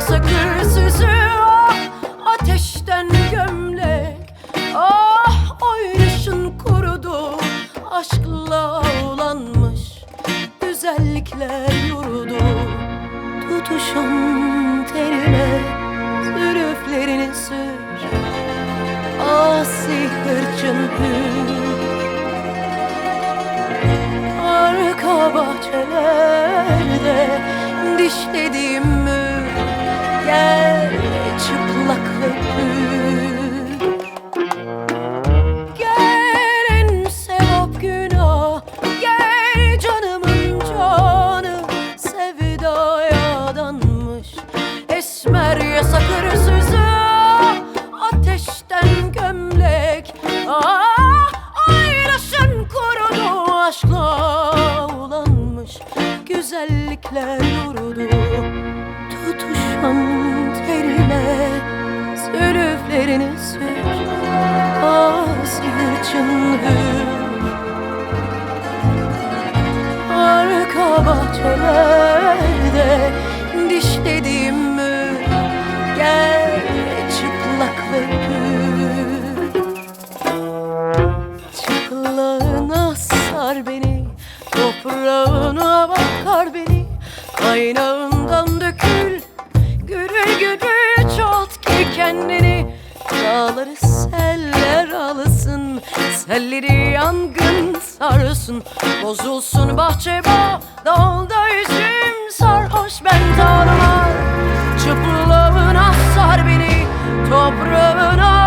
sakır sözü ah, Ateşten gömlek. Ah oynayışın kurudu Aşkla ulanmış Güzellikler yurdu. Tutuşan tenine Zülüflerini sür. Asi hırçın hür. Bahçelerde dişlediğim Ya sakır sözü Ateşten gömlek. Ah Aylaşın kurudu Aşkla ulanmış Güzellikler yurdu Tutuşan terine Zülüflerini sür. Ah sihirçin hür Arka bahçelerde Toprağına bakar beni Kaynağından dökül. Gürül gürül çoğalt ki kendini. Dağları seller alsın Selleri yangın sarsın Bozulsun bahçe Dalda üzüm sarhoş ben tanımar Çıplağına sar beni Toprağına